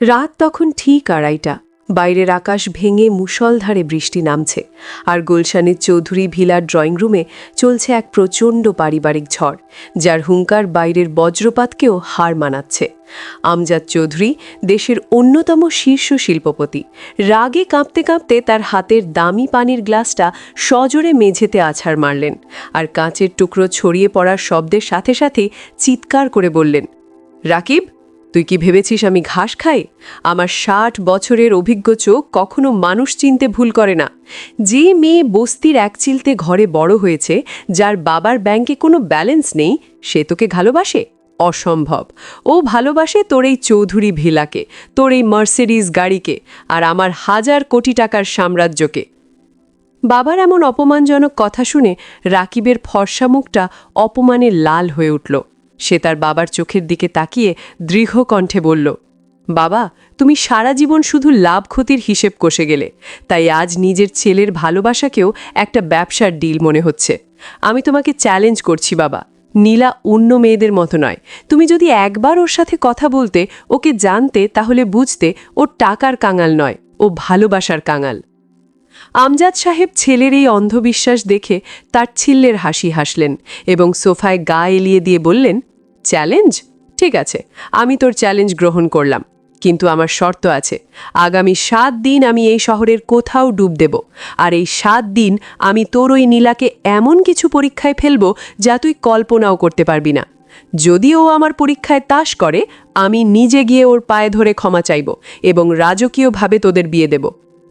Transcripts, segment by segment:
রাত তখন ঠিক আড়াইটা। বাইরের আকাশ ভেঙে মুষলধারে বৃষ্টি নামছে, আর গুলশানের চৌধুরী ভিলার ড্রয়িং রুমে চলছে এক প্রচণ্ড পারিবারিক ঝড়, যার হুঙ্কার বাইরের বজ্রপাতকেও হার মানাচ্ছে। আমজাদ চৌধুরী দেশের অন্যতম শীর্ষ শিল্পপতি, রাগে কাঁপতে কাঁপতে তার হাতের দামি পানির গ্লাসটা সজোরে মেঝেতে আছাড় মারলেন, আর কাঁচের টুকরো ছড়িয়ে পড়ার শব্দের সাথে সাথে চিৎকার করে বললেন, রাকিব তুই কি ভেবেছিস আমি ঘাস খাই? আমার ষাট বছরের অভিজ্ঞ চোখ কখনো মানুষ চিনতে ভুল করে না। যে মেয়ে বস্তির এক চিলতে ঘরে বড় হয়েছে, যার বাবার ব্যাংকে কোনো ব্যালেন্স নেই, সে তোকে ভালোবাসে? অসম্ভব। ও ভালোবাসে তোর এই চৌধুরী ভিলাকে, তোর এই মার্সিডিজ গাড়িকে, আর আমার হাজার কোটি টাকার সাম্রাজ্যকে। বাবার এমন অপমানজনক কথা শুনে রাকিবের ফর্সা মুখটা অপমানে লাল হয়ে উঠল। সে তার বাবার চোখের দিকে তাকিয়ে দৃঢ় কণ্ঠে বলল, বাবা, তুমি সারা জীবন শুধু লাভ ক্ষতির হিসেব কষে গেলে। তাই আজ নিজের ছেলের ভালোবাসাকেও একটা ব্যবসার ডিল মনে হচ্ছে। আমি তোমাকে চ্যালেঞ্জ করছি, বাবা। নীলা অন্য মেয়েদের মতো নয়। তুমি যদি একবার ওর সাথে কথা বলতে, ওকে জানতে, তাহলে বুঝতে ও টাকার কাঙাল নয়, ও ভালোবাসার কাঙাল। আমজাদ সাহেব ছেলের এই অন্ধবিশ্বাস দেখে তার ছিল্লের হাসি হাসলেন এবং সোফায় গা এলিয়ে দিয়ে বললেন চ্যালেঞ্জ? ঠিক আছে, আমি তোর চ্যালেঞ্জ গ্রহণ করলাম, কিন্তু আমার শর্ত আছে। আগামী সাত দিন আমি এই শহরের কোথাও ডুব দেব, আর এই সাত দিন আমি তোর ওই নীলাকে এমন কিছু পরীক্ষায় ফেলব যা তুই কল্পনাও করতে পারবি না। যদি ও আমার পরীক্ষায় তাস করে, আমি নিজে গিয়ে ওর পায়ে ধরে ক্ষমা চাইব এবং রাজকীয়ভাবে তোদের বিয়ে দেব।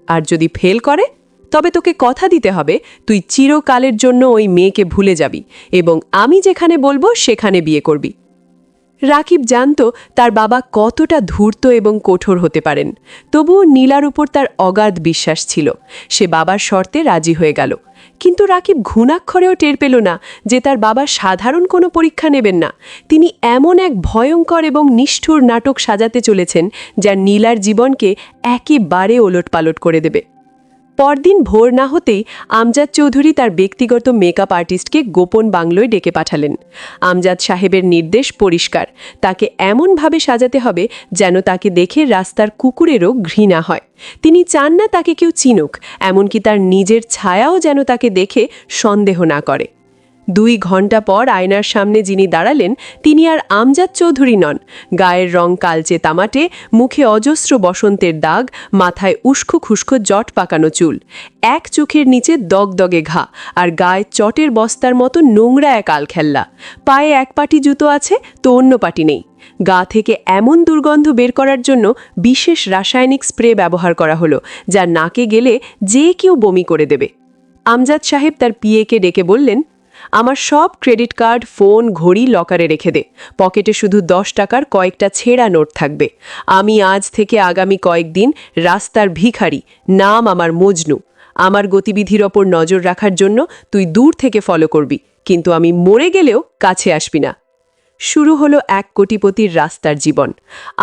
আর যদি ফেল করে তবে তোকে কথা দিতে হবে, তুই চিরকালের জন্য ওই মেয়েকে ভুলে যাবি এবং আমি যেখানে বলব সেখানে বিয়ে করবি। রাকিব জানত তার বাবা কতটা ধূর্ত এবং কঠোর হতে পারেন, তবুও নীলার উপর তার অগাধ বিশ্বাস ছিল, সে বাবার শর্তে রাজি হয়ে গেল। কিন্তু রাকিব ঘুণাক্ষরেও টের পেল না যে তার বাবা সাধারণ কোনো পরীক্ষা নেবেন না। তিনি এমন এক ভয়ঙ্কর এবং নিষ্ঠুর নাটক সাজাতে চলেছেন, যা নীলার জীবনকে একেবারে ওলটপালট করে দেবে। পরদিন ভোর না হতেই আমজাদ চৌধুরী তার ব্যক্তিগত মেকআপ আর্টিস্টকে গোপন বাংলোয় ডেকে পাঠালেন। আমজাদ সাহেবের নির্দেশ পরিষ্কার। তাকে এমনভাবে সাজাতে হবে যেন তাকে দেখে রাস্তার কুকুরেরও ঘৃণা হয়। তিনি চান না তাকে কেউ চিনুক, এমনকি তার নিজের ছায়াও যেন তাকে দেখে সন্দেহ না করে। দুই ঘণ্টা পর আয়নার সামনে যিনি দাঁড়ালেন, তিনি আর আমজাদ চৌধুরী নন। গায়ের রং কালচে তামাটে, মুখে অজস্র বসন্তের দাগ, মাথায় উস্কো খুস্কো জট পাকানো চুল। এক চোখের নিচে দগদগে ঘা, আর গায়ে চটের বস্তার মতো নোংরা এক আলখেল্লা। পায়ে এক পাটি জুতো আছে, তো অন্য পাটি নেই। গা থেকে এমন দুর্গন্ধ বের করার জন্য বিশেষ রাসায়নিক স্প্রে ব্যবহার করা হলো, যা নাকে গেলে যে কেউ বমি করে দেবে। আমজাদ সাহেব তার পিএকে ডেকে বললেন আমার সব ক্রেডিট কার্ড, ফোন, ঘড়ি লকারে রেখে দে। পকেটে শুধু দশ টাকার কয়েকটা ছেঁড়া নোট থাকবে। আমি আজ থেকে আগামী কয়েকদিন রাস্তার ভিখারি, নাম আমার মজনু। আমার গতিবিধির ওপর নজর রাখার জন্য তুই দূর থেকে ফলো করবি, কিন্তু আমি মরে গেলেও কাছে আসবি না। শুরু হলো এক কোটিপতির রাস্তার জীবন।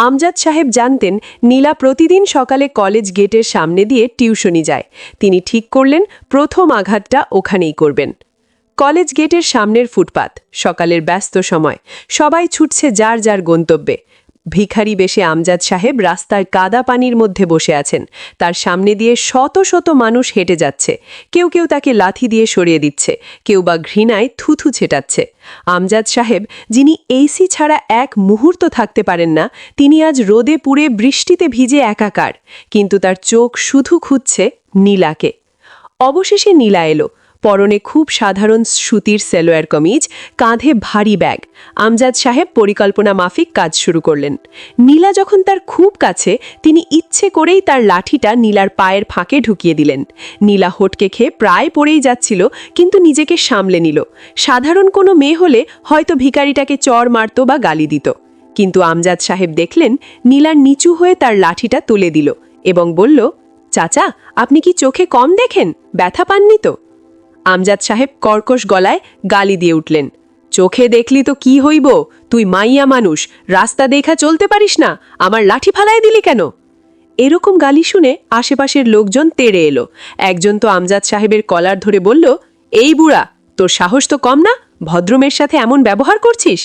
আমজাদ সাহেব জানতেন, নীলা প্রতিদিন সকালে কলেজ গেটের সামনে দিয়ে টিউশনি যায়। তিনি ঠিক করলেন, প্রথম আঘাতটা ওখানেই করবেন। কলেজ গেটের সামনের ফুটপাত, সকালের ব্যস্ত সময়, সবাই ছুটছে যার যার গন্তব্যে। ভিখারি বেশে আমজাদ সাহেব রাস্তার কাদা পানির মধ্যে বসে আছেন। তার সামনে দিয়ে শত শত মানুষ হেঁটে যাচ্ছে। কেউ কেউ তাকে লাথি দিয়ে সরিয়ে দিচ্ছে, কেউ বা ঘৃণায় থুথু ছেটাচ্ছে। আমজাদ সাহেব, যিনি এইসি ছাড়া এক মুহূর্ত থাকতে পারেন না, তিনি আজ রোদে পুড়ে বৃষ্টিতে ভিজে একাকার। কিন্তু তার চোখ শুধু খুঁজছে নীলাকে। অবশেষে নীলা এলো। পরনে খুব সাধারণ সুতির সেলোয়ার কমিজ, কাঁধে ভারী ব্যাগ। আমজাদ সাহেব পরিকল্পনা মাফিক কাজ শুরু করলেন। নীলা যখন তার খুব কাছে, তিনি ইচ্ছে করেই তার লাঠিটা নীলার পায়ের ফাঁকে ঢুকিয়ে দিলেন। নীলা হটকে খেয়ে প্রায় পড়েই যাচ্ছিল, কিন্তু নিজেকে সামলে নিল। সাধারণ কোনো মেয়ে হলে হয়তো ভিকারিটাকে চর মারত বা গালি দিত। কিন্তু আমজাদ সাহেব দেখলেন নীলার নিচু হয়ে তার লাঠিটা তুলে দিল এবং বলল, চাচা, আপনি কি চোখে কম দেখেন? ব্যথা পাননি তো? আমজাদ সাহেব কর্কশ গলায় গালি দিয়ে উঠলেন। চোখে দেখলি তো কি হইব? তুই মাইয়া মানুষ, রাস্তা দেখা চলতে পারিস না, আমার লাঠি ফালাই দিলি কেন? এরকম গালি শুনে আশেপাশের লোকজন তেড়ে এলো। একজন তো আমজাদ সাহেবের কলার ধরে বলল, এই বুড়া, তোর সাহস তো কম না? ভদ্রমের সাথে এমন ব্যবহার করছিস?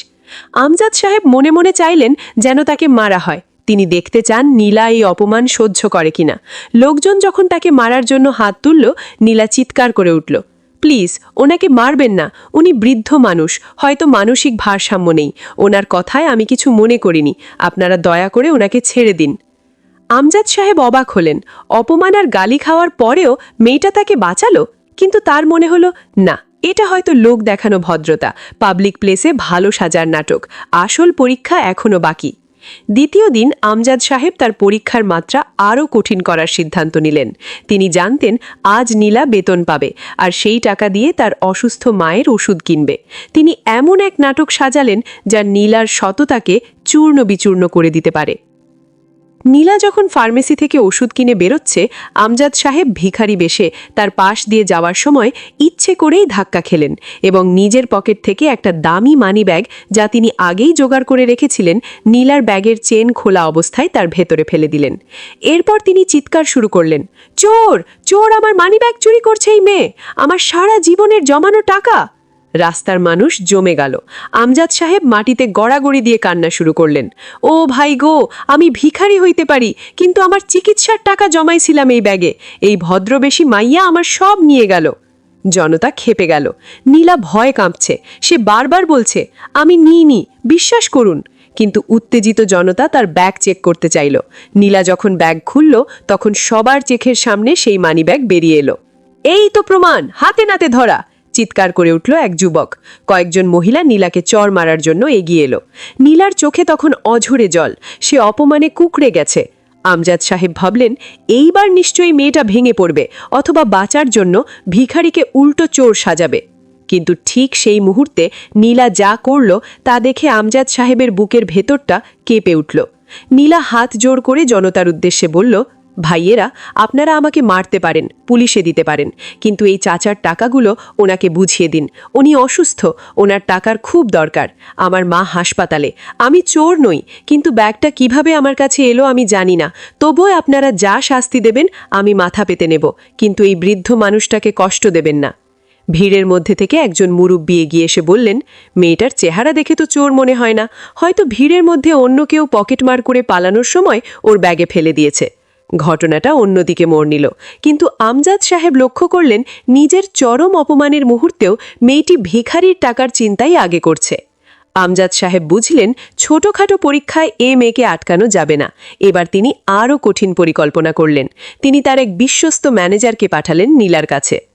আমজাদ সাহেব মনে মনে চাইলেন যেন তাকে মারা হয়। তিনি দেখতে চান নীলা এই অপমান সহ্য করে কিনা। লোকজন যখন তাকে মারার জন্য হাত তুলল, নীলা চিৎকার করে উঠল। প্লিজ, ওনাকে মারবেন না। উনি বৃদ্ধ মানুষ, হয়তো মানসিক ভারসাম্য নেই। ওনার কথায় আমি কিছু মনে করিনি। আপনারা দয়া করে ওনাকে ছেড়ে দিন। আমজাদ সাহেব অবাক হলেন। অপমান আর গালি খাওয়ার পরেও মেয়েটা তাকে বাঁচালো? কিন্তু তার মনে হলো, না, এটা হয়তো লোক দেখানো ভদ্রতা। পাবলিক প্লেসে ভালো সাজার নাটক। আসল পরীক্ষা এখনও বাকি। দ্বিতীয় দিন আমজাদ সাহেব তার পরীক্ষার মাত্রা আরও কঠিন করার সিদ্ধান্ত নিলেন। তিনি জানতেন, আজ নীলা বেতন পাবে আর সেই টাকা দিয়ে তার অসুস্থ মায়ের ওষুধ কিনবে। তিনি এমন এক নাটক সাজালেন যা নীলার সততাকে চূর্ণ বিচূর্ণ করে দিতে পারে। নীলা যখন ফার্মেসি থেকে ওষুধ কিনে বেরোচ্ছে, আমজাদ সাহেব ভিখারি বেশে তার পাশ দিয়ে যাওয়ার সময় ইচ্ছে করেই ধাক্কা খেলেন এবং নিজের পকেট থেকে একটা দামি মানি ব্যাগ যা তিনি আগেই জোগাড় করে রেখেছিলেন, নীলার ব্যাগের চেন খোলা অবস্থায় তার ভেতরে ফেলে দিলেন। এরপর তিনি চিৎকার শুরু করলেন, চোর! চোর, আমার মানি ব্যাগ চুরি করছে এই মেয়ে! আমার সারা জীবনের জমানো টাকা! রাস্তার মানুষ জমে গেল। আমজাদ সাহেব মাটিতে গড়াগড়ি দিয়ে কান্না শুরু করলেন। ও ভাই গো, আমি ভিখারি হইতে পারি, কিন্তু আমার চিকিৎসার টাকা জমাইছিলাম এই ব্যাগে। এই ভদ্রবেশী মাইয়া আমার সব নিয়ে গেল। জনতা খেপে গেল। নীলা ভয় কাঁপছে। সে বারবার বলছে, আমি নিইনি, বিশ্বাস করুন। কিন্তু উত্তেজিত জনতা তার ব্যাগ চেক করতে চাইল। নীলা যখন ব্যাগ খুলল, তখন সবার চেখের সামনে সেই মানিব্যাগ বেরিয়ে এলো। এই তো প্রমাণ, হাতে নাতে ধরা। চিৎকার করে উঠল এক যুবক। কয়েকজন মহিলা নীলাকে চর মারার জন্য এগিয়ে এলো। নীলার চোখে তখন অঝরে জল। সে অপমানে কুকড়ে গেছে। আমজাদ সাহেব ভাবলেন, এইবার নিশ্চয়ই মেয়েটা ভেঙে পড়বে অথবা বাঁচার জন্য ভিখারিকে উল্টো চোর সাজাবে। কিন্তু ঠিক সেই মুহূর্তে নীলা যা করল তা দেখে আমজাদ সাহেবের বুকের ভেতরটা কেঁপে উঠল। নীলা হাত জোড় করে জনতার উদ্দেশ্যে বলল ভাইয়েরা, আপনারা আমাকে মারতে পারেন, পুলিশে দিতে পারেন, কিন্তু এই চাচার টাকাগুলো ওনাকে বুঝিয়ে দিন। উনি অসুস্থ, ওনার টাকার খুব দরকার। আমার মা হাসপাতালে। আমি চোর নই, কিন্তু ব্যাগটা কীভাবে আমার কাছে এলো আমি জানি না। তবুও আপনারা যা শাস্তি দেবেন, আমি মাথা পেতে নেব, কিন্তু এই বৃদ্ধ মানুষটাকে কষ্ট দেবেন না। ভিড়ের মধ্যে থেকে একজন মুরব্বী এগিয়ে এসে বললেন, মেয়েটার চেহারা দেখে তো চোর মনে হয় না। হয়তো ভিড়ের মধ্যে অন্য কেউ পকেটমার করে পালানোর সময় ওর ব্যাগে ফেলে দিয়েছে। ঘটনাটা অন্যদিকে মোড় নিল। কিন্তু আমজাদ সাহেব লক্ষ্য করলেন, নিজের চরম অপমানের মুহূর্তেও মেয়েটি ভিখারির টাকার চিন্তাই আগে করছে। আমজাদ সাহেব বুঝলেন, ছোটখাটো পরীক্ষায় এ মেয়েকে আটকানো যাবে না। এবার তিনি আরও কঠিন পরিকল্পনা করলেন। তিনি তার এক বিশ্বস্ত ম্যানেজারকে পাঠালেন নীলার কাছে।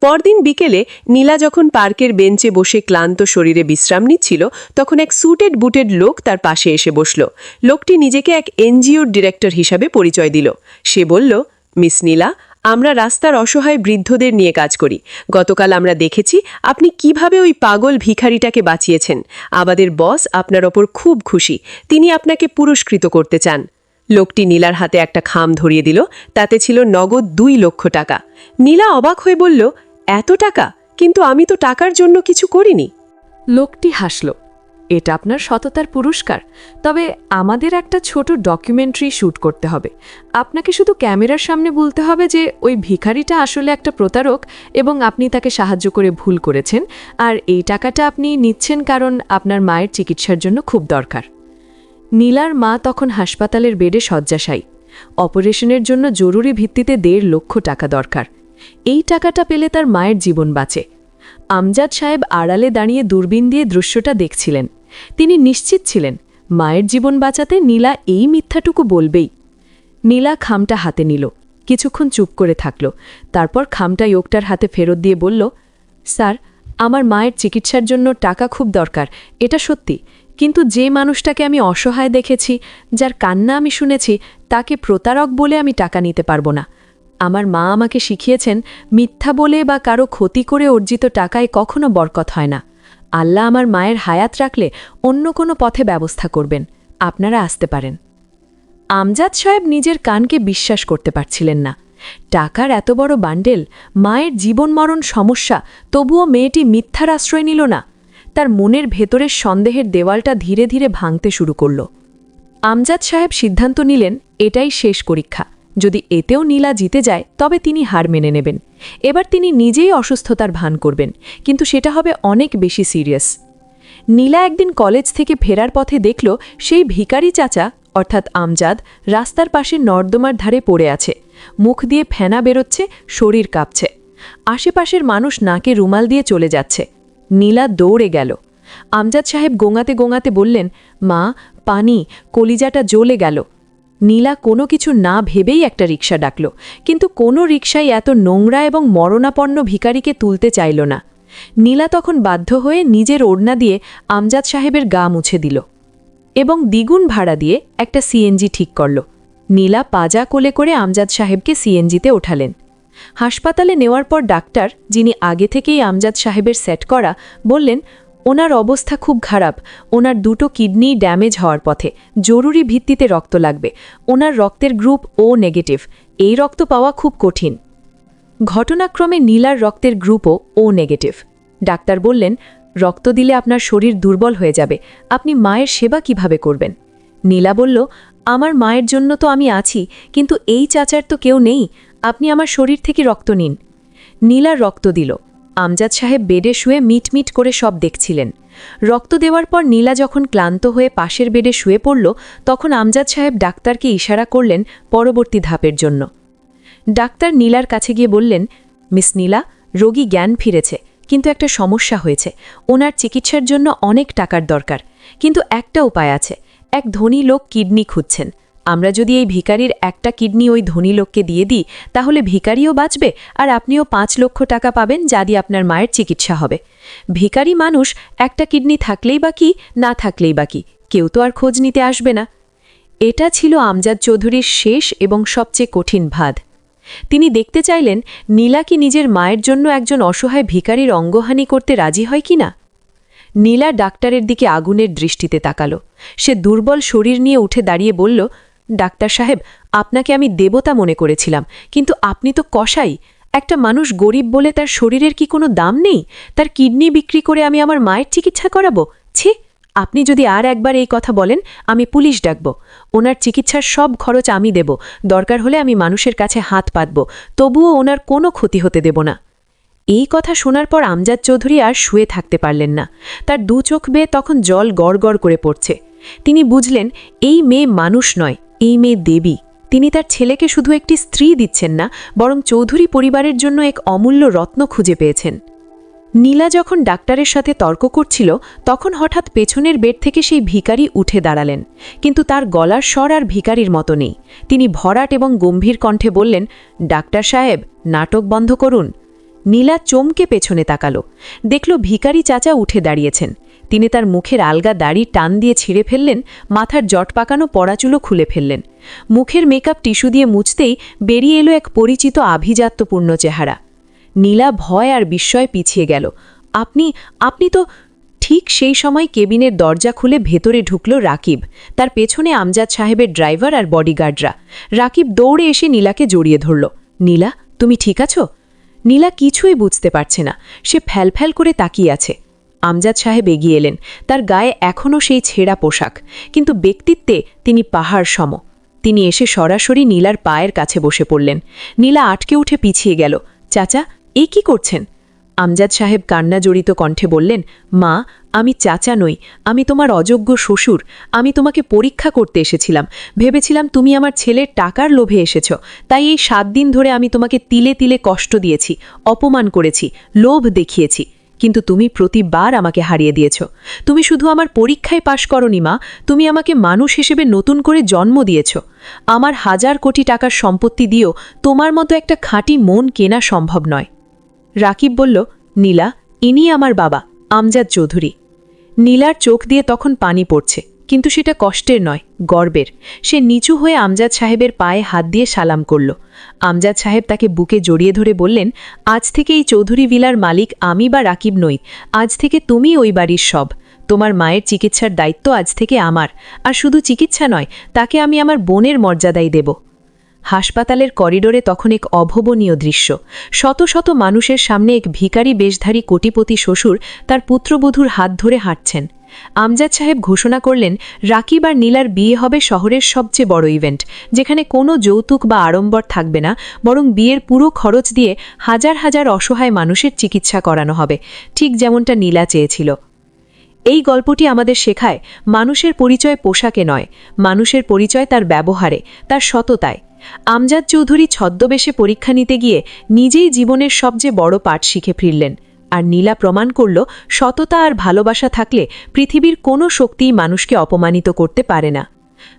পরদিন বিকেলে নীলা যখন পার্কের বেঞ্চে বসে ক্লান্ত শরীরে বিশ্রাম নিচ্ছিল, তখন এক সুটেড বুটেড লোক তার পাশে এসে বসল। লোকটি নিজেকে এক এনজিওর ডিরেক্টর হিসাবে পরিচয় দিল। সে বলল, মিস নীলা, আমরা রাস্তার অসহায় বৃদ্ধদের নিয়ে কাজ করি। গতকাল আমরা দেখেছি আপনি কীভাবে ওই পাগল ভিখারিটাকে বাঁচিয়েছেন। আমাদের বস আপনার ওপর খুব খুশি। তিনি আপনাকে পুরস্কৃত করতে চান। লোকটি নীলার হাতে একটা খাম ধরিয়ে দিল। তাতে ছিল নগদ দুই লক্ষ টাকা। নীলা অবাক হয়ে বলল এত টাকা, কিন্তু আমি তো টাকার জন্য কিছু করিনি। লোকটি হাসল। এটা আপনার সততার পুরস্কার, তবে আমাদের একটা ছোট ডকুমেন্টারি শ্যুট করতে হবে। আপনাকে শুধু ক্যামেরার সামনে বলতে হবে যে ওই ভিখারিটা আসলে একটা প্রতারক এবং আপনি তাকে সাহায্য করে ভুল করেছেন, আর এই টাকাটা আপনি নিচ্ছেন কারণ আপনার মায়ের চিকিৎসার জন্য খুব দরকার। নীলার মা তখন হাসপাতালের বেডে শয্যাশায়ী। অপারেশনের জন্য জরুরি ভিত্তিতে দেড় লক্ষ টাকা দরকার। এই টাকাটা পেলে তার মায়ের জীবন বাঁচে। আমজাদ সাহেব আড়ালে দাঁড়িয়ে দূরবীন দিয়ে দৃশ্যটা দেখছিলেন। তিনি নিশ্চিত ছিলেন, মায়ের জীবন বাঁচাতে নীলা এই মিথ্যাটুকু বলবেই। নীলা খামটা হাতে নিল, কিছুক্ষণ চুপ করে থাকল, তারপর খামটা ইয়োগটার হাতে ফেরত দিয়ে বলল, স্যার, আমার মায়ের চিকিৎসার জন্য টাকা খুব দরকার, এটা সত্যি, কিন্তু যে মানুষটাকে আমি অসহায় দেখেছি, যার কান্না আমি শুনেছি, তাকে প্রতারক বলে আমি টাকা নিতে পারব না। আমার মা আমাকে শিখিয়েছেন, মিথ্যা বলে বা কারও ক্ষতি করে অর্জিত টাকায় কখনো বরকত হয় না। আল্লাহ আমার মায়ের হায়াত রাখলে অন্য কোনো পথে ব্যবস্থা করবেন। আপনারা আসতে পারেন। আমজাদ সাহেব নিজের কানকে বিশ্বাস করতে পারছিলেন না। টাকার এত বড় বান্ডেল, মায়ের জীবন মরণ সমস্যা, তবুও মেয়েটি মিথ্যার আশ্রয় নিল না। তার মনের ভেতরের সন্দেহের দেওয়ালটা ধীরে ধীরে ভাঙতে শুরু করল। আমজাদ সাহেব সিদ্ধান্ত নিলেন, এটাই শেষ পরীক্ষা। যদি এতেও নীলা জিতে যায়, তবে তিনি হার মেনে নেবেন। এবার তিনি নিজেই অসুস্থতার ভান করবেন, কিন্তু সেটা হবে অনেক বেশি সিরিয়াস। নীলা একদিন কলেজ থেকে ফেরার পথে দেখল সেই ভিখারি চাচা, অর্থাৎ আমজাদ, রাস্তার পাশে নর্দমার ধারে পড়ে আছে। মুখ দিয়ে ফেনা বেরোচ্ছে, শরীর কাঁপছে। আশেপাশের মানুষ নাকে রুমাল দিয়ে চলে যাচ্ছে। নীলা দৌড়ে গেল। আমজাদ সাহেব গোঙাতে গোঙাতে বললেন, মা, পানি, কলিজাটা জ্বলে গেল। নীলা কোনো কিছু না ভেবেই একটা রিক্সা ডাকল, কিন্তু কোনো রিক্সাই এত নোংরা এবং মরণাপন্ন ভিখারিকে তুলতে চাইল না। নীলা তখন বাধ্য হয়ে নিজের ওড়না দিয়ে আমজাদ সাহেবের গা মুছে দিল এবং দ্বিগুণ ভাড়া দিয়ে একটা সিএনজি ঠিক করল। নীলা পাজা কোলে করে আমজাদ সাহেবকে সিএনজিতে ওঠালেন। হাসপাতালে নেওয়ার পর ডাক্তার, যিনি আগে থেকেই আমজাদ সাহেবের সেট করা, বললেন ওনার অবস্থা খুব খারাপ। ওনার দুটো কিডনি ড্যামেজ হওয়ার পথে। জরুরি ভিত্তিতে রক্ত লাগবে। ওনার রক্তের গ্রুপ ও নেগেটিভ। এই রক্ত পাওয়া খুব কঠিন। ঘটনাক্রমে নীলার রক্তের গ্রুপও ও নেগেটিভ। ডাক্তার বললেন, রক্ত দিলে আপনার শরীর দুর্বল হয়ে যাবে। আপনি মায়ের সেবা কীভাবে করবেন? নীলা বলল, আমার মায়ের জন্য তো আমি আছি, কিন্তু এই চাচার তো কেউ নেই। আপনি আমার শরীর থেকে রক্ত নিন। নীলা রক্ত দিল। আমজাদ সাহেব বেডে শুয়ে মিটমিট করে সব দেখছিলেন। রক্ত দেওয়ার পর নীলা যখন ক্লান্ত হয়ে পাশের বেডে শুয়ে পড়ল, তখন আমজাদ সাহেব ডাক্তারকে ইশারা করলেন পরবর্তী ধাপের জন্য। ডাক্তার নীলার কাছে গিয়ে বললেন, মিস নীলা, রোগী জ্ঞান ফিরেছে, কিন্তু একটা সমস্যা হয়েছে। ওনার চিকিৎসার জন্য অনেক টাকার দরকার, কিন্তু একটা উপায় আছে। এক ধনী লোক কিডনি খুঁজছেন। আমরা যদি এই ভিকারির একটা কিডনি ওই ধনী লোককে দিয়ে দিই, তাহলে ভিকারিও বাঁচবে আর আপনিও পাঁচ লক্ষ টাকা পাবেন যা দিয়ে আপনার মায়ের চিকিৎসা হবে। ভিকারি মানুষ একটা কিডনি থাকলেই বা কি, না থাকলেই বা কি, কেউ তো আর খোঁজ নিতে আসবে না। এটা ছিল আমজাদ চৌধুরীর শেষ এবং সবচেয়ে কঠিন ভাদ। তিনি দেখতে চাইলেন, নীলা কি নিজের মায়ের জন্য একজন অসহায় ভিকারির অঙ্গহানি করতে রাজি হয় কি না? নীলা ডাক্তারের দিকে আগুনের দৃষ্টিতে তাকালো। সে দুর্বল শরীর নিয়ে উঠে দাঁড়িয়ে বলল ডাক্তার সাহেব, আপনাকে আমি দেবতা মনে করেছিলাম, কিন্তু আপনি তো কষাই একটা মানুষ গরিব বলে তার শরীরের কি কোনো দাম নেই? তার কিডনি বিক্রি করে আমি আমার মায়ের চিকিৎসা করাবো? ছি, আপনি যদি আর একবার এই কথা বলেন, আমি পুলিশ ডাকব। ওনার চিকিৎসার সব খরচ আমি দেব। দরকার হলে আমি মানুষের কাছে হাত পাতব। তবুও ওনার কোনো ক্ষতি হতে দেব না। এই কথা শোনার পর আমজাদ চৌধুরী আর শুয়ে থাকতে পারলেন না। তার দু চোখ বেয়ে তখন জল গড় করে পড়ছে। তিনি বুঝলেন, এই মেয়ে মানুষ নয়। এই মেয়ে দেবী। তিনি তার ছেলেকে শুধু একটি স্ত্রী দিচ্ছেন না, বরং চৌধুরী পরিবারের জন্য এক অমূল্য রত্ন খুঁজে পেয়েছেন। নীলা যখন ডাক্তারের সাথে তর্ক করছিল, তখন হঠাৎ পেছনের বেড থেকে সেই ভিখারি উঠে দাঁড়ালেন। কিন্তু তার গলার স্বর আর ভিখারির মতো নেই। তিনি ভরাট এবং গম্ভীর কণ্ঠে বললেন, ডাক্তার সাহেব, নাটক বন্ধ করুন। নীলা চমকে পেছনে তাকালো। দেখল ভিখারি চাচা উঠে দাঁড়িয়েছেন। তিনি তার মুখের আলগা দাড়ি টান দিয়ে ছিঁড়ে ফেললেন, মাথার জট পাকানো পড়াচুলো খুলে ফেললেন। মুখের মেকআপ টিস্যু দিয়ে মুছতেই বেরিয়ে এলো এক পরিচিত আভিজাত্যপূর্ণ চেহারা। নীলা ভয় আর বিস্ময় পিছিয়ে গেল। আপনি আপনি তো ঠিক সেই সময় কেবিনের দরজা খুলে ভেতরে ঢুকল রাকিব, তার পেছনে আমজাদ সাহেবের ড্রাইভার আর বডিগার্ডরা। রাকিব দৌড়ে এসে নীলাকে জড়িয়ে ধরল। নীলা, তুমি ঠিক আছো? নীলা কিছুই বুঝতে পারছে না, সে ফ্যালফ্যাল করে তাকিয়ে আছে। আমজাদ সাহেব এগিয়ে এলেন। তার গায়ে এখনও সেই ছেঁড়া পোশাক। কিন্তু ব্যক্তিত্বে তিনি পাহাড় সম। তিনি এসে সরাসরি নীলার পায়ের কাছে বসে পড়লেন। নীলা আটকে উঠে পিছিয়ে গেল। চাচা, এ কি করছেন? আমজাদ সাহেব কান্না জড়িত কণ্ঠে বললেন, মা, আমি চাচা নই। আমি তোমার অযোগ্য শ্বশুর। আমি তোমাকে পরীক্ষা করতে এসেছিলাম। ভেবেছিলাম তুমি আমার ছেলের টাকার লোভে এসেছ। তাই এই সাত দিন ধরে আমি তোমাকে তিলে তিলে কষ্ট দিয়েছি, অপমান করেছি, লোভ দেখিয়েছি। কিন্তু তুমি প্রতিবার আমাকে হারিয়ে দিয়েছ। তুমি শুধু আমার পরীক্ষায় পাশ করনি, মা। তুমি আমাকে মানুষ হিসেবে নতুন করে জন্ম দিয়েছ। আমার হাজার কোটি টাকার সম্পত্তি দিয়েও তোমার মতো একটা খাঁটি মন কেনা সম্ভব নয়। রাকিব বলল, নীলা, ইনি আমার বাবা, আমজাদ চৌধুরী। নীলার চোখ দিয়ে তখন পানি পড়ছে। কিন্তু সেটা কষ্টের নয়, গর্বের। সে নিচু হয়ে আমজাদ সাহেবের পায়ে হাত দিয়ে সালাম করল। আমজাদ সাহেব তাকে বুকে জড়িয়ে ধরে বললেন, আজ থেকে এই চৌধুরী ভিলার মালিক আমি বা রাকিব নই, আজ থেকে তুমি ওই বাড়ির সব। তোমার মায়ের চিকিৎসার দায়িত্ব আজ থেকে আমার, আর শুধু চিকিৎসা নয়, তাকে আমি আমার বোনের মর্যাদাই দেব। হাসপাতালের করিডোরে তখন এক অভবনীয় দৃশ্য। শত শত মানুষের সামনে এক ভিকারি বেশধারী কোটিপতি শ্বশুর তার পুত্রবধূর হাত ধরে হাঁটছেন। আমজাদ সাহেব ঘোষণা করলেন, রাকিব আর নীলার বিয়ে হবে শহরের সবচেয়ে বড় ইভেন্ট, যেখানে কোনো যৌতুক বা আড়ম্বর থাকবে না, বরং বিয়ের পুরো খরচ দিয়ে হাজার হাজার অসহায় মানুষের চিকিৎসা করানো হবে, ঠিক যেমনটা নীলা চেয়েছিল। এই গল্পটি আমাদের শেখায়, মানুষের পরিচয় পোশাকে নয়, মানুষের পরিচয় তার ব্যবহারে, তার সততায়। আমজাদ চৌধুরী ছদ্মবেশে পরীক্ষা নিতে গিয়ে নিজেই জীবনের সবচেয়ে বড় পাঠ শিখে ফিরলেন। আর নীলা প্রমাণ করল, সততা আর ভালোবাসা থাকলে পৃথিবীর কোনো শক্তিই মানুষকে অপমানিত করতে পারে না।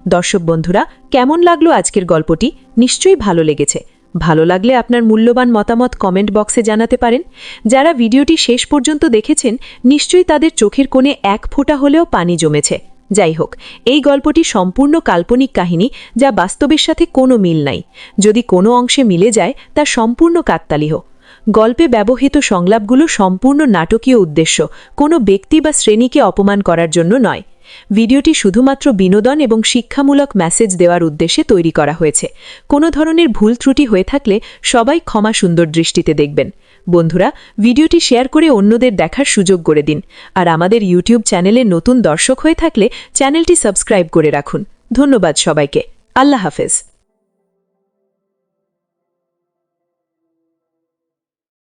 দর্শক বন্ধুরা, কেমন লাগল আজকের গল্পটি? নিশ্চয়ই ভালো লেগেছে। ভালো লাগলে আপনার মূল্যবান মতামত কমেন্ট বক্সে জানাতে পারেন। যারা ভিডিওটি শেষ পর্যন্ত দেখেছেন, নিশ্চয়ই তাদের চোখের কোণে এক ফোঁটা হলেও পানি জমেছে। যাই হোক, এই গল্পটি সম্পূর্ণ কাল্পনিক কাহিনী, যা বাস্তবের সাথে কোনো মিল নাই। যদি কোনো অংশে মিলে যায়, তা সম্পূর্ণ কাত্তালিহ গল্পে ব্যবহৃত সংলাপগুলো সম্পূর্ণ নাটকীয় উদ্দেশ্য, কোনো ব্যক্তি বা শ্রেণীকে অপমান করার জন্য নয়। ভিডিওটি শুধুমাত্র বিনোদন এবং শিক্ষামূলক মেসেজ দেওয়ার উদ্দেশ্যে তৈরি করা হয়েছে। কোনো ধরনের ভুল ত্রুটি হয়ে থাকলে সবাই ক্ষমা সুন্দর দৃষ্টিতে দেখবেন। বন্ধুরা, ভিডিওটি শেয়ার করে অন্যদের দেখার সুযোগ করে দিন। আর আমাদের ইউটিউব চ্যানেলে নতুন দর্শক হয়ে থাকলে চ্যানেলটি সাবস্ক্রাইব করে রাখুন। ধন্যবাদ সবাইকে। আল্লাহ হাফেজ।